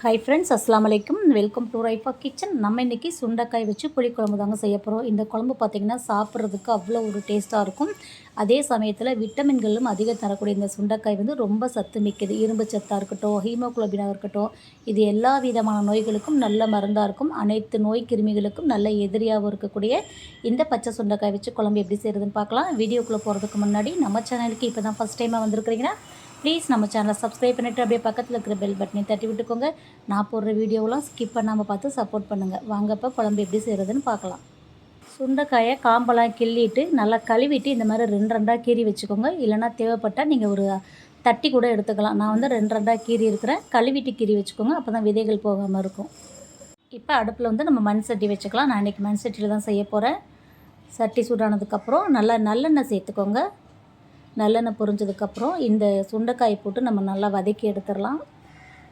Hi friends அஸ்லாம் வலைக்கும் welcome to Raifa kitchen நம்ம இன்றைக்கி சுண்டைக்காய் வச்சு புளிக்குழம்பு தாங்க செய்ய போகிறோம் இந்த குழம்பு பார்த்திங்கன்னா சாப்பிட்றதுக்கு அவ்வளோ ஒரு டேஸ்ட்டாக இருக்கும். அதே சமயத்தில் விட்டமின்களும் அதிகம் தரக்கூடிய இந்த சுண்டைக்காய் வந்து ரொம்ப சத்து மிக்கது. இரும்பு சத்தாக இருக்கட்டும் ஹீமோகுளோபினாக இருக்கட்டும் இது எல்லா விதமான நோய்களுக்கும் நல்ல மருந்தாக இருக்கும். அனைத்து நோய் கிருமிகளுக்கும் நல்ல எதிரியாகவும் இருக்கக்கூடிய இந்த பச்சை சுண்டைக்காய் வச்சு குழம்பு எப்படி செய்கிறதுன்னு பார்க்கலாம். வீடியோக்குள்ளே போகிறதுக்கு முன்னாடி நம்ம சேனலுக்கு இப்போ தான் ஃபஸ்ட் டைமாக வந்திருக்கிறீங்கன்னா ப்ளீஸ் நம்ம சேனலை சப்ஸ்கிரைப் பண்ணிவிட்டு அப்படியே பக்கத்தில் இருக்கிற பெல் பட்டனை தட்டி விட்டுக்கோங்க. நான் போடுற வீடியோவெலாம் ஸ்கிப் பண்ணாமல் பார்த்து சப்போர்ட் பண்ணுங்கள் வாங்கப்போ குழம்பு எப்படி செய்கிறதுன்னு பார்க்கலாம். சுண்டைக்காயை காம்பெல்லாம் கிள்ளிட்டு நல்லா கழுவிட்டு இந்த மாதிரி ரெண்டு ரெண்டாக கீறி வச்சுக்கோங்க. இல்லைனா தேவைப்பட்டால் நீங்கள் ஒரு தட்டி கூட எடுத்துக்கலாம். நான் வந்து ரெண்டு ரெண்டாக கீறி இருக்கிறேன். கழுவிட்டு கீறி வச்சுக்கோங்க. அப்போ தான் விதைகள் போகாமல் இருக்கும். இப்போ அடுப்பில் வந்து நம்ம மண் சட்டி வச்சுக்கலாம். நான் இன்றைக்கி மண் சட்டியில் தான் செய்ய போகிறேன் சட்டி சூடானதுக்கப்புறம் நல்லா நல்லெண்ணெய் சேர்த்துக்கோங்க. நல்லெண்ணெய் பொரிஞ்சதுக்கப்புறம் இந்த சுண்டைக்காய் போட்டு நம்ம நல்லா வதக்கி எடுத்துடலாம்.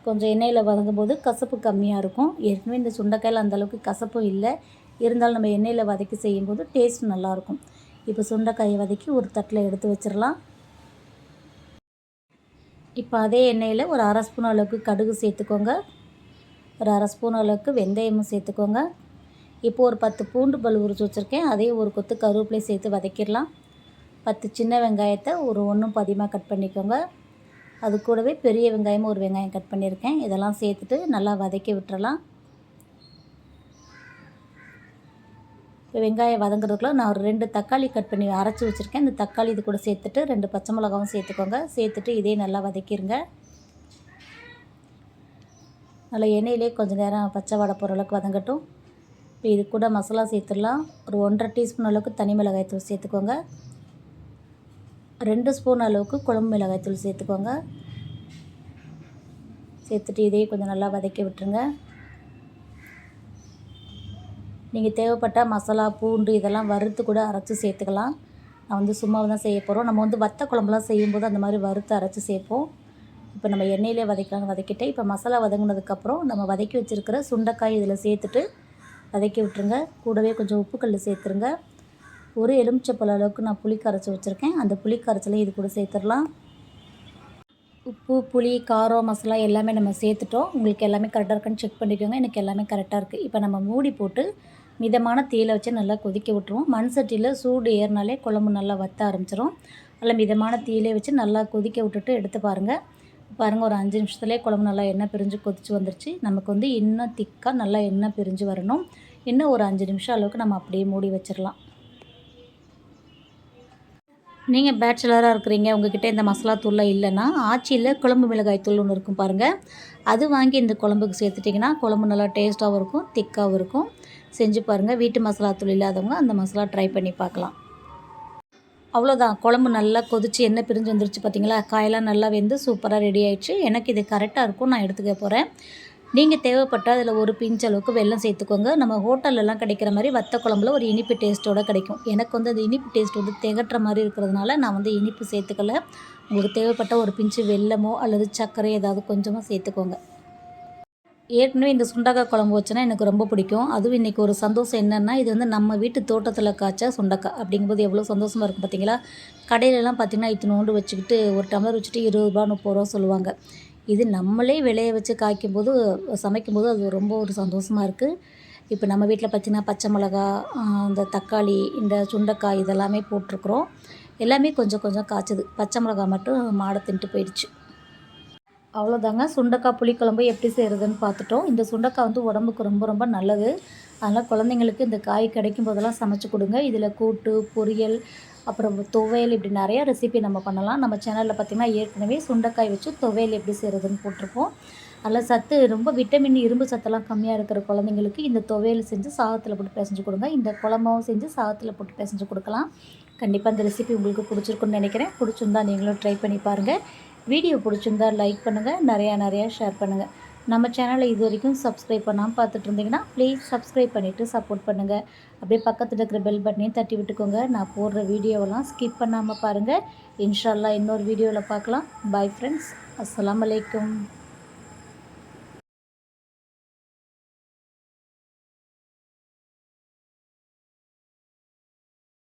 கொஞ்சம் எண்ணெயில் வதங்கும் போது கசப்பு கம்மியாக இருக்கும். ஏற்கனவே இந்த சுண்டைக்காயில் அந்தளவுக்கு கசப்பும் இல்லை. இருந்தாலும் நம்ம எண்ணெயில் வதக்கி செய்யும்போது டேஸ்ட் நல்லாயிருக்கும் இப்போ சுண்டைக்காயை வதக்கி ஒரு தட்டில் எடுத்து வச்சிடலாம். இப்போ அதே எண்ணெயில் ஒரு அரை ஸ்பூன் அளவுக்கு கடுகு சேர்த்துக்கோங்க. ஒரு அரை ஸ்பூன் அளவுக்கு வெந்தயமும் சேர்த்துக்கோங்க. இப்போ ஒரு பத்து பூண்டு பல் உரிச்சு வச்சுருக்கேன். அதே ஒரு கொத்து கருவேப்பிலையும் சேர்த்து வதக்கிடலாம். பத்து சின்ன வெங்காயத்தை ஒரு ஒன்றும் பதிமாக கட் பண்ணிக்கோங்க. அது கூடவே பெரிய வெங்காயமும் ஒரு வெங்காயம் கட் பண்ணியிருக்கேன். இதெல்லாம் சேர்த்துட்டு நல்லா வதக்கி விட்டுறலாம். இப்போ வெங்காயம் வதங்குறதுக்குள்ள நான் ஒரு ரெண்டு தக்காளி கட் பண்ணி அரைச்சி வச்சுருக்கேன். இந்த தக்காளி இது கூட சேர்த்துட்டு ரெண்டு பச்சை மிளகாவும் சேர்த்துக்கோங்க. சேர்த்துட்டு இதே நல்லா வதக்கிடுங்க நல்லா எண்ணெயிலே கொஞ்சம் நேரம் பச்சை வடை போகிற அளவுக்கு வதங்கட்டும். இப்போ இது கூட மசாலா சேர்த்துடலாம். ஒரு ஒன்றரை டீஸ்பூன் அளவுக்கு தனி மிளகாய் தூள் சேர்த்துக்கோங்க. ரெண்டு ஸ்பூன் அளவுக்கு குழம்பு மிளகாய்த்தூள் சேர்த்துக்கோங்க. சேர்த்துட்டு இதையும் கொஞ்சம் நல்லா வதக்கி விட்டுருங்க. நீங்கள் தேவைப்பட்டால் மசாலா பூண்டு இதெல்லாம் வறுத்து கூட அரைச்சி சேர்த்துக்கலாம். நான் வந்து சும்மாவை தான் செய்ய போகிறோம் நம்ம வந்து வத்த குழம்புலாம் செய்யும்போது அந்த மாதிரி வறுத்து அரைச்சி சேர்ப்போம். இப்போ நம்ம எண்ணெயிலே வதக்கலாம் வதக்கிட்டேன். இப்போ மசாலா வதங்கினதுக்கப்புறம் நம்ம வதக்கி வச்சுருக்கிற சுண்டைக்காய் இதில் சேர்த்துட்டு வதக்கி விட்டுருங்க. கூடவே கொஞ்சம் உப்புக்கல் சேர்த்துருங்க. ஒரு எலுமிச்சப்பழ அளவுக்கு நான் புளி கரைச்சி வச்சுருக்கேன். அந்த புளி கரைச்சலையும் இது கூட சேர்த்துடலாம். உப்பு புளி காரம் மசாலா எல்லாமே நம்ம சேர்த்துட்டோம். உங்களுக்கு எல்லாமே கரெக்டாக இருக்கான்னு செக் பண்ணிக்கோங்க. எனக்கு எல்லாமே கரெக்டாக இருக்குது இப்போ நம்ம மூடி போட்டு மிதமான தீயில வச்சு நல்லா கொதிக்க விட்டுருவோம். மண் சட்டியில் சூடு ஏறினாலே குழம்பு நல்லா வத்த ஆரம்பிச்சிடும் நல்லா மிதமான தீயிலே வச்சு நல்லா கொதிக்க விட்டுட்டு எடுத்து பாருங்கள் பாருங்கள் ஒரு அஞ்சு நிமிஷத்துலேயே குழம்பு நல்லா எண்ணெய் பிரிஞ்சு கொதிச்சு வந்துருச்சு. நமக்கு வந்து இன்னும் திக்காக நல்லா எண்ணெய் பிரிஞ்சு வரணும். இன்னும் ஒரு அஞ்சு நிமிஷம் அளவுக்கு நம்ம அப்படியே மூடி வச்சிடலாம் நீங்கள் பேச்சுலராக இருக்கிறீங்க உங்ககிட்ட இந்த மசாலா தூள்லாம் இல்லைன்னா ஆச்சியில் குழம்பு மிளகாய் தூள் ஒன்று இருக்கும் பாருங்கள் அது வாங்கி இந்த குழம்புக்கு சேர்த்துட்டிங்கன்னா குழம்பு நல்லா டேஸ்ட்டாகவும் இருக்கும் திக்காகவும் இருக்கும். செஞ்சு பாருங்கள் வீட்டு மசாலா தூள் இல்லாதவங்க அந்த மசாலா ட்ரை பண்ணி பார்க்கலாம். அவ்வளோதான் குழம்பு நல்லா கொதித்து எண்ணெய் பிரிஞ்சு வந்துருச்சு பார்த்தீங்களா காயெல்லாம் நல்லா வெந்து சூப்பராக ரெடி ஆயிடுச்சு. எனக்கு இது கரெக்டாக இருக்கும் நான் எடுத்துக்க போகிறேன் நீங்கள் தேவைப்பட்டால் அதில் ஒரு பிஞ்ச் அளவுக்கு வெல்லம் சேர்த்துக்கோங்க. நம்ம ஹோட்டல்லலாம் கிடைக்கிற மாதிரி வத்த குழம்புல ஒரு இனிப்பு டேஸ்ட்டோடு கிடைக்கும். எனக்கு வந்து அந்த இனிப்பு டேஸ்ட் வந்து திகட்டுற மாதிரி இருக்கிறதுனால நான் வந்து இனிப்பு சேர்த்துக்கல. உங்களுக்கு தேவைப்பட்ட ஒரு பிஞ்சு வெல்லமோ அல்லது சர்க்கரை ஏதாவது கொஞ்சமாக சேர்த்துக்கோங்க. ஏற்கனவே இந்த சுண்டக்காய் குழம்பு வச்சுன்னா எனக்கு ரொம்ப பிடிக்கும். அதுவும் இன்றைக்கி ஒரு சந்தோஷம் என்னென்னா இது வந்து நம்ம வீட்டு தோட்டத்தில் காய்ச்சா சுண்டக்காய் அப்படிங்கும்போது எவ்வளோ சந்தோஷமாக இருக்கும் பார்த்தீங்களா கடையிலலாம் பார்த்திங்கன்னா இத்தனோண்டு வச்சுக்கிட்டு ஒரு டம்ளர் வச்சுட்டு இருபது ரூபா முப்பது ரூபா சொல்லுவாங்க. இது நம்மளே விளைய வச்சு காய்க்கும்போது சமைக்கும்போது அது ரொம்ப ஒரு சந்தோஷமாக இருக்குது இப்போ நம்ம வீட்டில் பார்த்திங்கன்னா பச்சை மிளகா இந்த தக்காளி இந்த சுண்டைக்காய் இதெல்லாமே போட்டிருக்குறோம். எல்லாமே கொஞ்சம் கொஞ்சம் காய்ச்சது. பச்சை மிளகா மட்டும் மாடை தின்ட்டு போயிடுச்சு. அவ்வளோதாங்க சுண்டக்காய் புளிக்குழம்பு எப்படி செய்கிறதுன்னு பார்த்துட்டோம் இந்த சுண்டக்காய் வந்து உடம்புக்கு ரொம்ப ரொம்ப நல்லது. அதனால் குழந்தைங்களுக்கு இந்த காய் கிடைக்கும் போதெல்லாம் சமைச்சு கொடுங்க. இதில் கூட்டு பொரியல் அப்புறம் துவையல் இப்படி நிறையா ரெசிபி நம்ம பண்ணலாம். நம்ம சேனலில் பார்த்திங்கன்னா ஏற்கனவே சுண்டைக்காய் வச்சு துவையல் எப்படி செய்கிறதுன்னு போட்டிருப்போம் அதில் சத்து ரொம்ப விட்டமின் இரும்பு சத்தெல்லாம் கம்மியாக இருக்கிற குழந்தைங்களுக்கு இந்த துவையல் செஞ்சு சாதத்தில் போட்டு பிசைஞ்சு கொடுங்க. இந்த குழம்பாவும் செஞ்சு சாதத்தில் போட்டு பிசைஞ்சு கொடுக்கலாம். கண்டிப்பாக இந்த ரெசிபி உங்களுக்கு பிடிச்சிருக்குன்னு நினைக்கிறேன். பிடிச்சிருந்தா நீங்களும் ட்ரை பண்ணி பாருங்கள் வீடியோ பிடிச்சிருந்தா லைக் பண்ணுங்கள் நிறையா நிறையா ஷேர் பண்ணுங்கள் நம்ம சேனலை இது வரைக்கும் சப்ஸ்கிரைப் பண்ணாமல் பார்த்துட்டு இருந்தீங்கன்னா ப்ளீஸ் சப்ஸ்கிரைப் பண்ணிவிட்டு சப்போர்ட் பண்ணுங்கள் அப்படியே பக்கத்தில் இருக்கிற பெல் பட்டனையும் தட்டி விட்டுக்கோங்க. நான் போடுற வீடியோவெல்லாம் ஸ்கிப் பண்ணாமல் பாருங்கள் இன்ஷால்லா இன்னொரு வீடியோவில் பார்க்கலாம். பாய் ஃப்ரெண்ட்ஸ் அஸ்லாம் வலைக்கம்